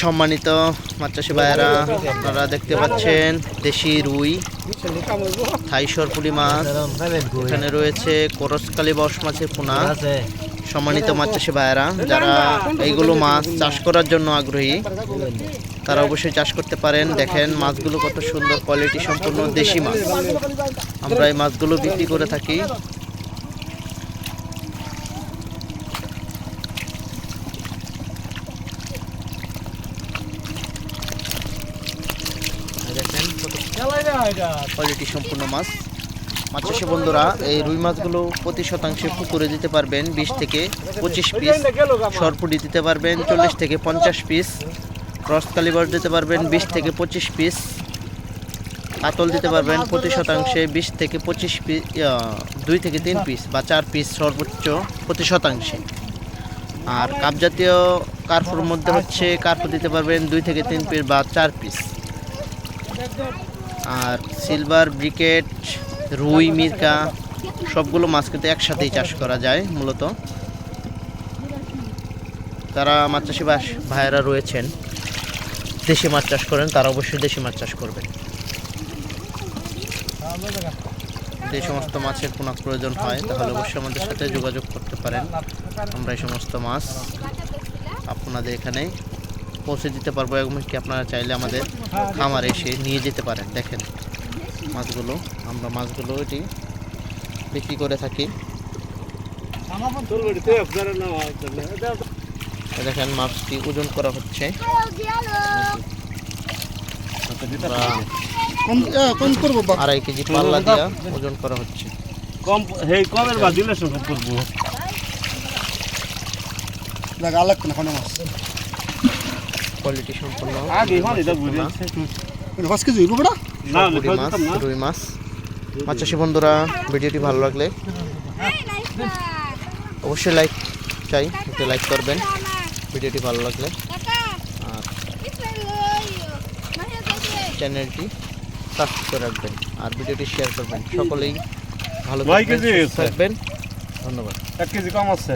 সম্মানিত মাত্রাসী ভাইয়েরা, আপনারা দেখতে পাচ্ছেন দেশি রুই থাই সরপুলি মাছ। এখানে রয়েছে করসকালি বস মাছের পোনা। সম্মানিত মাত্রাসী ভাইয়েরা, যারা এইগুলো মাছ চাষ করার জন্য আগ্রহী, তারা অবশ্যই চাষ করতে পারেন। দেখেন মাছগুলো কত সুন্দর কোয়ালিটি সম্পূর্ণ দেশি মাছ। আমরা এই মাছগুলো বিক্রি করে থাকি এই দেখেন কত কোয়ালিটি সম্পূর্ণ মাছ। মাছ বন্ধুরা, এই রুই মাছগুলো প্রতি শতাংশে পুকুরে দিতে পারবেন, বিশ থেকে পঁচিশ পিস। সরপুটি দিতে পারবেন, চল্লিশ থেকে পঞ্চাশ পিস। ক্রস কালিবার দিতে পারবেন, বিশ থেকে পঁচিশ পিস। কাতল দিতে পারবেন, প্রতি শতাংশে বিশ থেকে পঁচিশ পিস দুই থেকে তিন পিস বা চার পিস সর্বোচ্চ প্রতি শতাংশে। আর কাপ জাতীয় কার্পুর মধ্যে হচ্ছে কার্পু দিতে পারবেন, দুই থেকে তিন পিস বা চার পিস। আর সিলভার ব্রিকেট রুই, মিরকা, সবগুলো মাছ কিন্তু একসাথেই চাষ করা যায় মূলত। যারা মাছ চাষি ভাইয়েরা রয়েছেন, দেশি মাছ চাষ করেন, তারা অবশ্যই দেশি মাছ চাষ করবেন। যে সমস্ত মাছের পোনা প্রয়োজন হয়, তাহলে অবশ্যই আমাদের সাথে যোগাযোগ করতে পারেন। আমরা এই সমস্ত মাছ আপনাদের এখানে পৌঁছে দিতে পারব এবং কি আপনারা চাইলে আমাদের খামারে এসে নিয়ে যেতে পারেন। দেখেন মাছগুলো, আমরা মাছগুলো এটি বিক্রি করে থাকি। দেখেন মাছটি ওজন করা হচ্ছে। আড়াই কেজি পাল্লা দিয়া ওজন করা হচ্ছে। কম করব মাছ। কোয়ালিটি সম্পন্ন। রুই মাছ মাছ। চাষি বন্ধুরা ভিডিওটি ভালো লাগলে অবশ্যই লাইক চাই একটু লাইক করবেন। ভিডিওটি ভালো লাগলে। আর চ্যানেলটি সাবস্ক্রাইব করে রাখবেন আর ভিডিওটি শেয়ার করবেন। সকলেই ভালো কেজি থাকবেন। ধন্যবাদ। এক কেজি কম আছে।